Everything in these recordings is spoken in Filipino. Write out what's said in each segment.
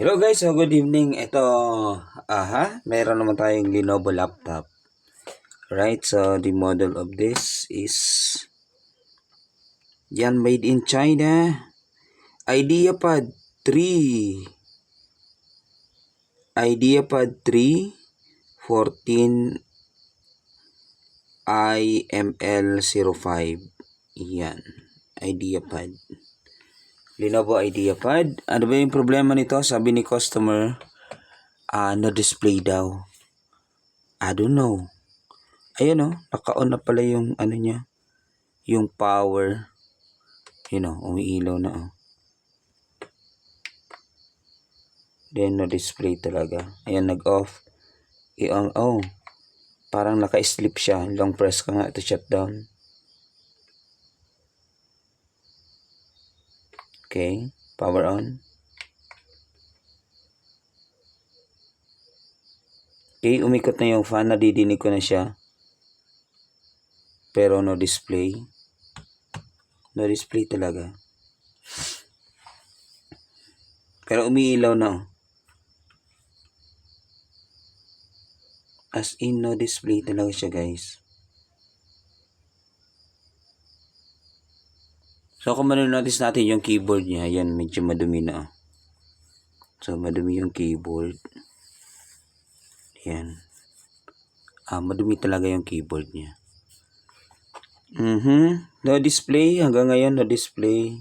Hello guys, so good evening. Ito, aha, meron naman tayong Lenovo laptop. Right, so the model of this is yan made in China. IdeaPad 3. IdeaPad 3 14 IML05. Yan, IdeaPad. Lenovo IdeaPad. Ano ba yung problema nito? Sabi ni customer, ah, na-display daw. I don't know. Ayun oh, naka-on na pala yung ano niya, yung power. Yun oh, umiilaw na oh. Then na-display talaga. Ayan, nag-off. I-on, oh, parang naka-sleep siya. Long press ka nga to shut down. Okay, power on. Okay, umikot na yung fan, nadidinig ko na siya. Pero no display. No display talaga. Pero umiilaw na. oh. As in, no display talaga siya guys. So kung notice natin yung keyboard niya, yan medyo madumi na. So madumi yung keyboard. Yan. Ah, madumi talaga yung keyboard niya. Mhm. No display hanggang ngayon no display.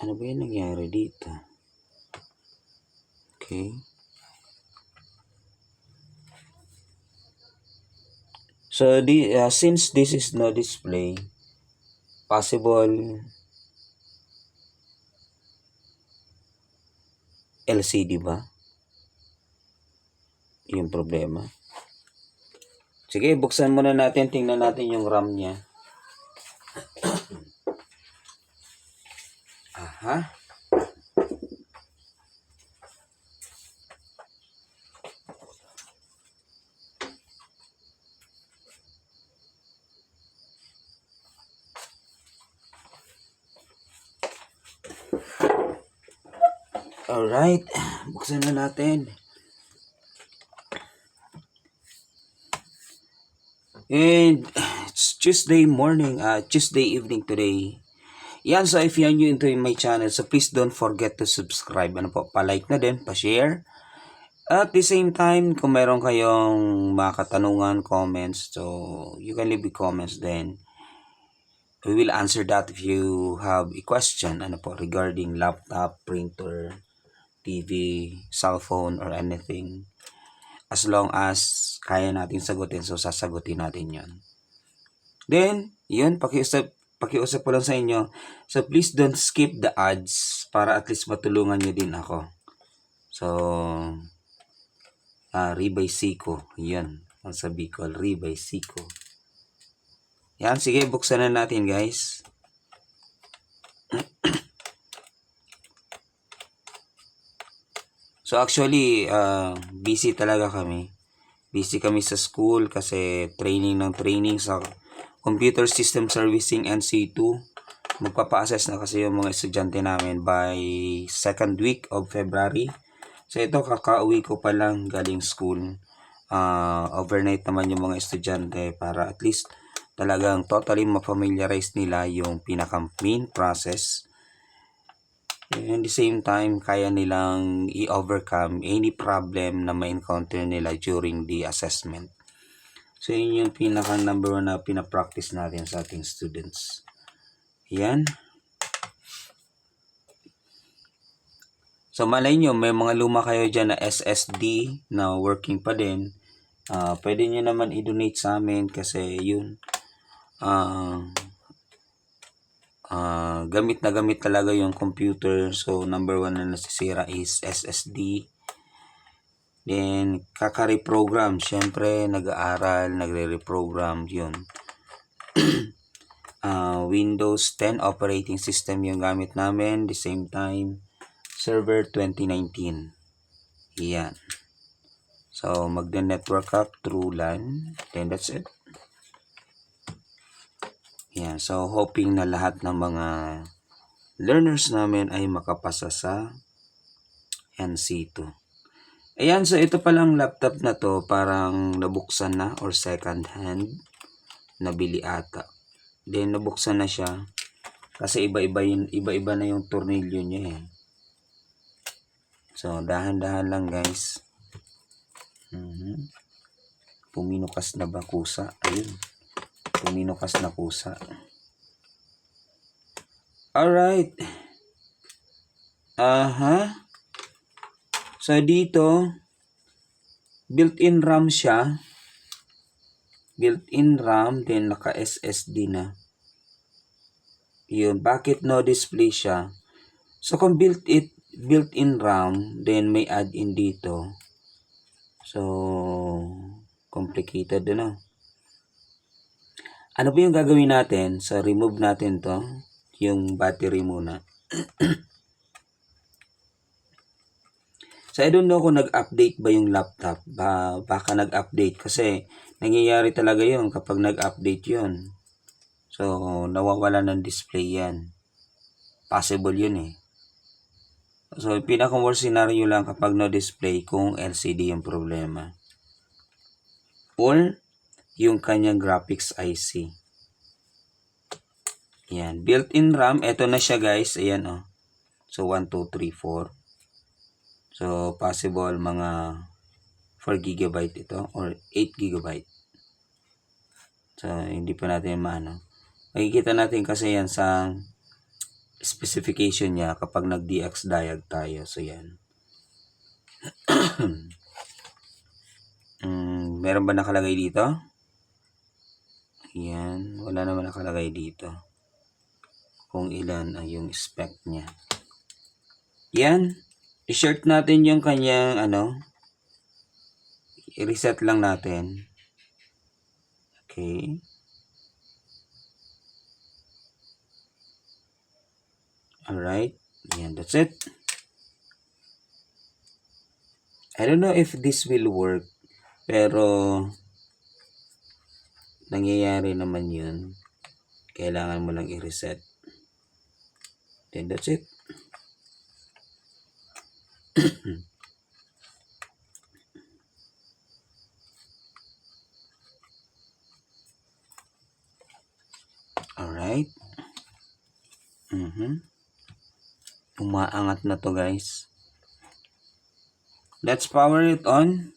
Ano ba yung nangyari dito? Okay. So the uh, since this is no display, possible LCD ba? Yung problema. Sige, buksan muna natin. Tingnan natin yung RAM niya. Aha. Alright, buksan na natin. And it's Tuesday morning, uh, Tuesday evening today. Yan, so if you're new into my channel, so please don't forget to subscribe. Ano po, pa-like na din, pa-share. At the same time, kung meron kayong mga katanungan, comments, so you can leave the comments then. We will answer that if you have a question, ano po, regarding laptop, printer, TV, cellphone, or anything. As long as kaya natin sagutin, so sasagutin natin yon. Then, yun, pakiusap, pakiusap ko lang sa inyo. So, please don't skip the ads para at least matulungan nyo din ako. So, ah, Ribay Siko. Yan. Ang sa Bicol, Ribay Siko. Yan, sige, buksan na natin guys. So actually, uh, busy talaga kami. Busy kami sa school kasi training ng training sa Computer System Servicing NC2. Magpapa-assess na kasi yung mga estudyante namin by second week of February. So ito, kakauwi ko pa lang galing school. Uh, overnight naman yung mga estudyante para at least talagang totally ma-familiarize nila yung pinaka-main process And the same time, kaya nilang i-overcome any problem na ma-encounter nila during the assessment. So, yun yung pinaka number one na pinapractice natin sa ating students. Yan. So, malay nyo, may mga luma kayo dyan na SSD na working pa din. Ah, pwede nyo naman i-donate sa amin kasi yun. Ah, Ah, gamit na gamit talaga yung computer. So, number one na nasisira is SSD. Then, kaka-reprogram. Siyempre, nag-aaral, nagre-reprogram, yun. Ah, Windows 10 operating system yung gamit namin. The same time, server 2019. Yan. So, magda-network up through LAN. Then, that's it. Yan. So, hoping na lahat ng mga learners namin ay makapasa sa Yan, C2. Ayan, so ito palang laptop na to, parang nabuksan na or second hand. Nabili ata. Then, nabuksan na siya. Kasi iba-iba iba-iba na yung tornilyo niya eh. So, dahan-dahan lang guys. Mhm. Puminukas na ba kusa? Ayun. Puminukas na kusa. Alright. Aha. So, dito, built-in RAM siya. Built-in RAM, then naka-SSD na. Yun. Bakit no display siya? So, kung built it, built-in RAM, then may add-in dito. So, complicated ano. Ano ba yung gagawin natin? So, remove natin to. Yung battery muna. so, I don't know kung nag-update ba yung laptop. Ba, baka nag-update. Kasi, nangyayari talaga yun kapag nag-update yun. So, nawawala ng display yan. Possible yun eh. So, pinaka worst scenario lang kapag no display kung LCD yung problema. Or, yung kanyang graphics IC. Yan. Built-in RAM. Ito na siya guys. Ayan oh. So, 1, 2, 3, 4. So, possible mga 4 GB ito or 8 GB. So, hindi pa natin maano. Makikita natin kasi yan sa specification niya kapag nag-DX diag tayo. So, yan. mm, meron ba nakalagay dito? Yan. Wala naman nakalagay dito. Kung ilan ay yung spec niya. Yan. I-short natin yung kanyang ano. I-reset lang natin. Okay. Alright. Yan, that's it. I don't know if this will work. Pero, nangyayari naman yun. Kailangan mo lang i-reset. Then, that's it. Alright. Mhm. Umaangat na to guys. Let's power it on.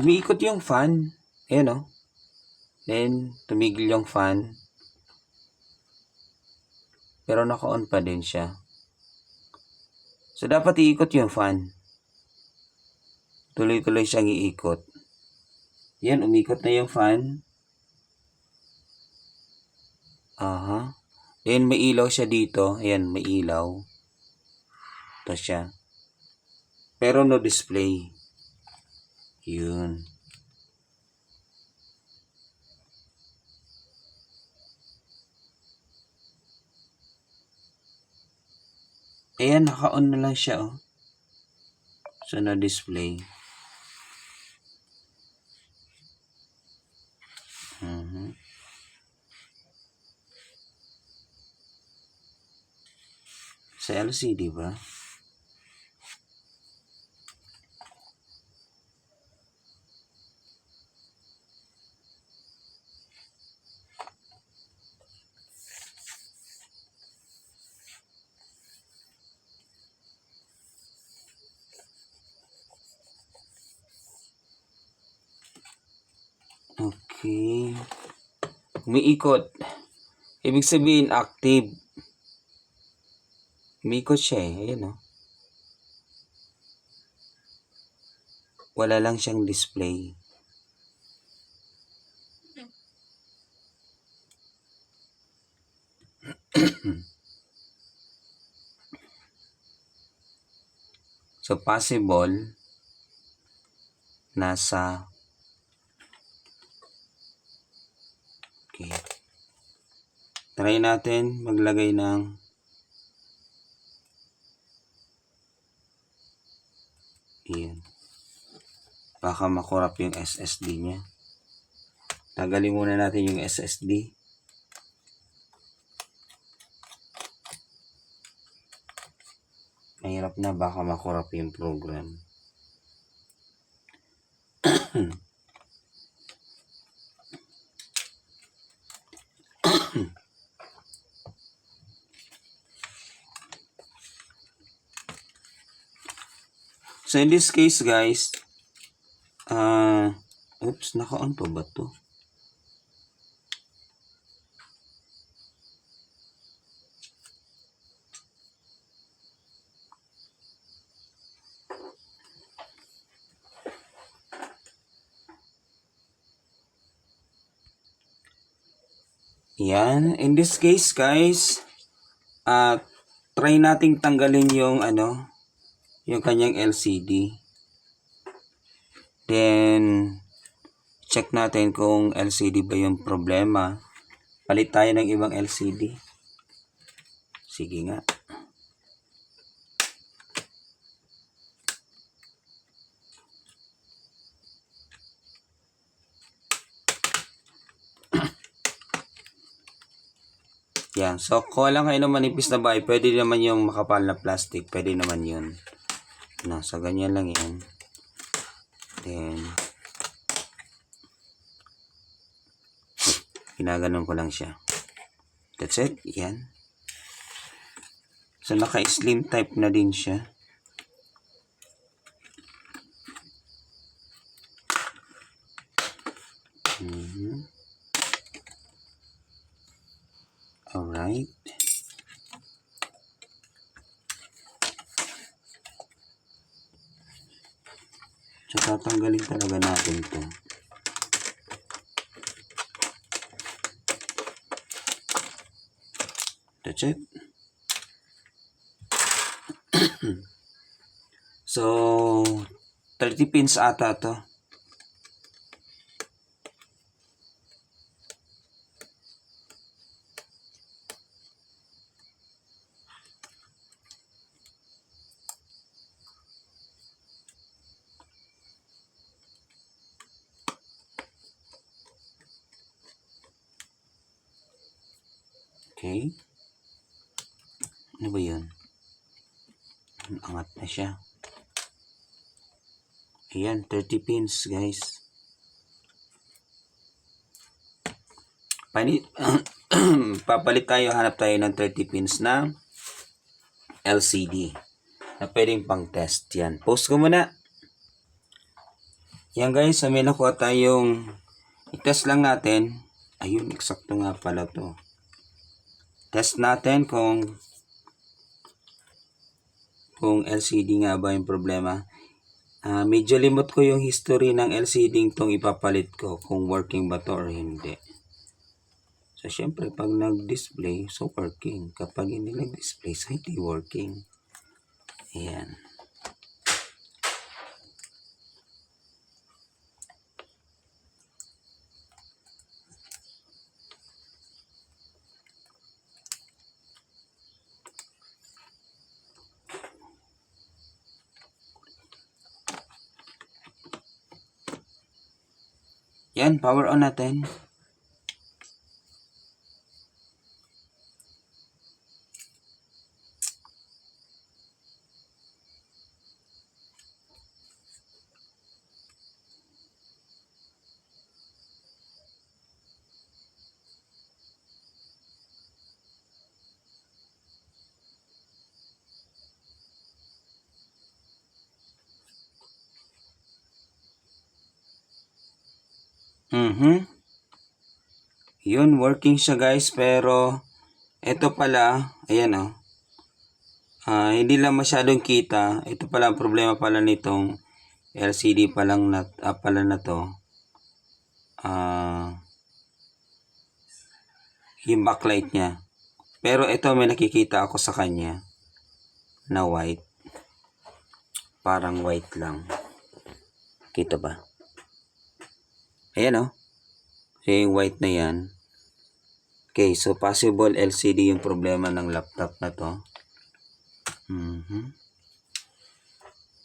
Umiikot yung fan. Ayan o. Then, tumigil yung fan. Pero naka-on pa din siya. So, dapat iikot yung fan. Tuloy-tuloy siyang iikot. Yan, umikot na yung fan. Aha. Then, may ilaw siya dito. Ayan, may ilaw. Ito siya. Pero no display. Yun. Ayan, naka-on na lang siya, oh. So, no display. Mhm. Sa LCD ba? Okay. Umiikot. Ibig sabihin, active. Umiikot siya eh. Ayan o. Wala lang siyang display. so, possible, nasa Okay. Try natin maglagay ng Ayan. Baka makurap yung SSD niya. Tagalin muna natin yung SSD. Mahirap na baka makurap yung program. so in this case guys, uh, oops, naka-on pa ba to? Yan. In this case, guys, at try nating tanggalin yung ano, yung kanyang LCD. Then, check natin kung LCD ba yung problema. Palit tayo ng ibang LCD. Sige nga. Yan. So, kung lang kayo ng manipis na bahay, pwede naman yung makapal na plastic. Pwede naman yun. No, so, ganyan lang yan. Then, ginaganon ko lang siya. That's it. Yan. So, naka-slim type na din siya. Mhm. Alright. So, tatanggalin talaga natin to. That's it. so, 30 pins ata to. Okay. Ano ba yun? Ang angat na siya. Ayan, 30 pins, guys. Pani papalit tayo, hanap tayo ng 30 pins na LCD na pwedeng pang test. Yan. Post ko muna. Yan guys, so may nakuha tayong i-test lang natin. Ayun, eksakto nga pala to. Test natin kung kung LCD nga ba yung problema. Ah, medyo limot ko yung history ng LCD tong ipapalit ko kung working ba to or hindi. So, syempre, pag nag-display, so working. Kapag hindi nag-display, so hindi working. Ayan. Yan, power on natin. Mhm. Yun, working siya guys, pero ito pala, ayan oh. Ah, hindi lang masyadong kita. Ito pala ang problema pala nitong LCD pa lang na, ah, pala na to. Ah, yung backlight niya. Pero ito may nakikita ako sa kanya na white. Parang white lang. Kita ba? Ayan o. Oh. Yung white na yan. Okay, so possible LCD yung problema ng laptop na to. Mm -hmm.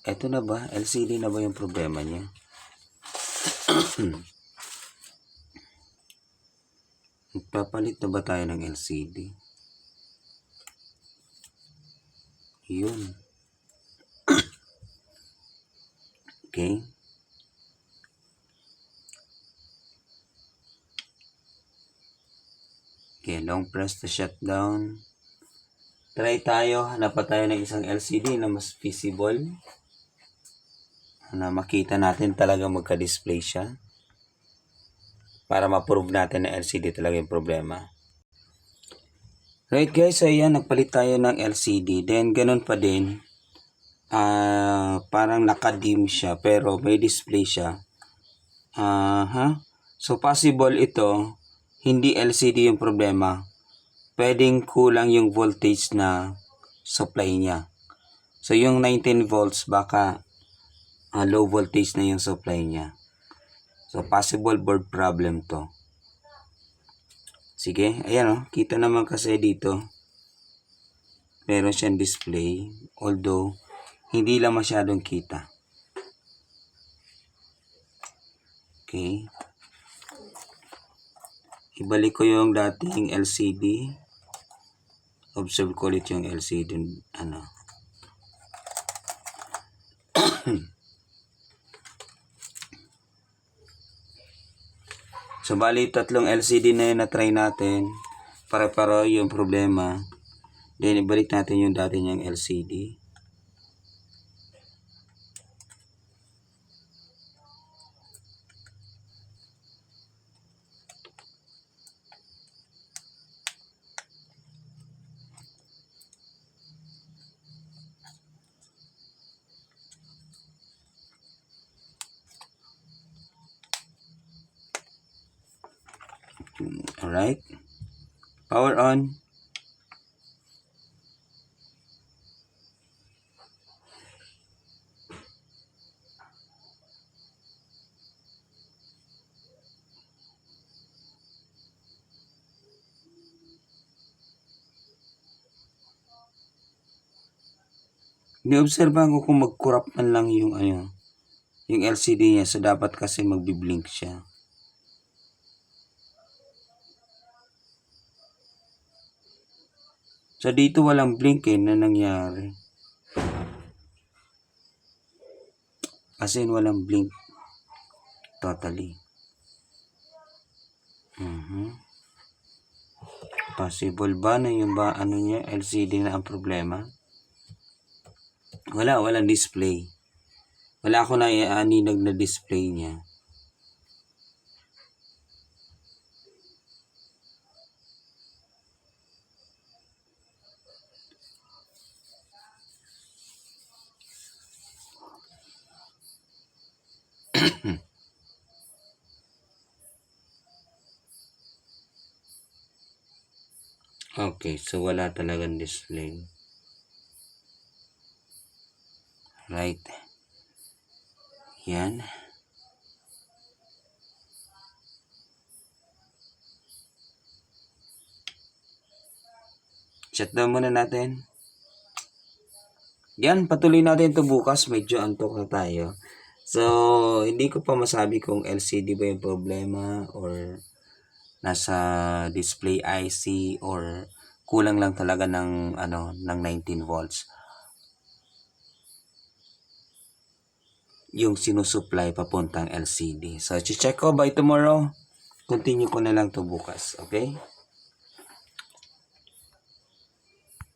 Ito na ba? LCD na ba yung problema niya? Nagpapalit na ba tayo ng LCD? Yun. okay. Okay, long press to shut down. Try tayo, hanap pa tayo ng isang LCD na mas visible. Na makita natin talaga magka-display siya. Para ma-prove natin na LCD talaga yung problema. Right guys, so ayan, nagpalit tayo ng LCD. Then, ganun pa din. Ah, parang naka-dim siya, pero may display siya. Ah, ha? So, possible ito, hindi LCD yung problema. Pwedeng kulang yung voltage na supply niya. So, yung 19 volts, baka ah, low voltage na yung supply niya. So, possible board problem to. Sige, ayan o. Kita naman kasi dito. Meron siyang display. Although, hindi lang masyadong kita. Okay. Ibalik ko yung dating LCD. Observe ko ulit yung LCD. Ano. So, bali, tatlong LCD na yun na try natin. Para-para yung problema. Then, ibalik natin yung dati niyang LCD. Alright. Power on. Ni-observe ko kung mag-corrupt man lang yung ano, yung LCD niya. So, dapat kasi magbi-blink siya. So, dito walang blink eh na nangyari. As in, walang blink. Totally. Mhm. Possible ba na yung ba ano niya LCD na ang problema? Wala, walang display. Wala ako na ianinag na display niya. Okay, so wala talagang display. Right. Yan. Shutdown muna natin. Yan, patuloy natin ito bukas. Medyo antok na tayo. So, hindi ko pa masabi kung LCD ba yung problema or nasa display IC or kulang lang talaga ng ano ng 19 volts. Yung sinusupply papuntang LCD. So, check ko by tomorrow. Continue ko na lang to bukas. Okay?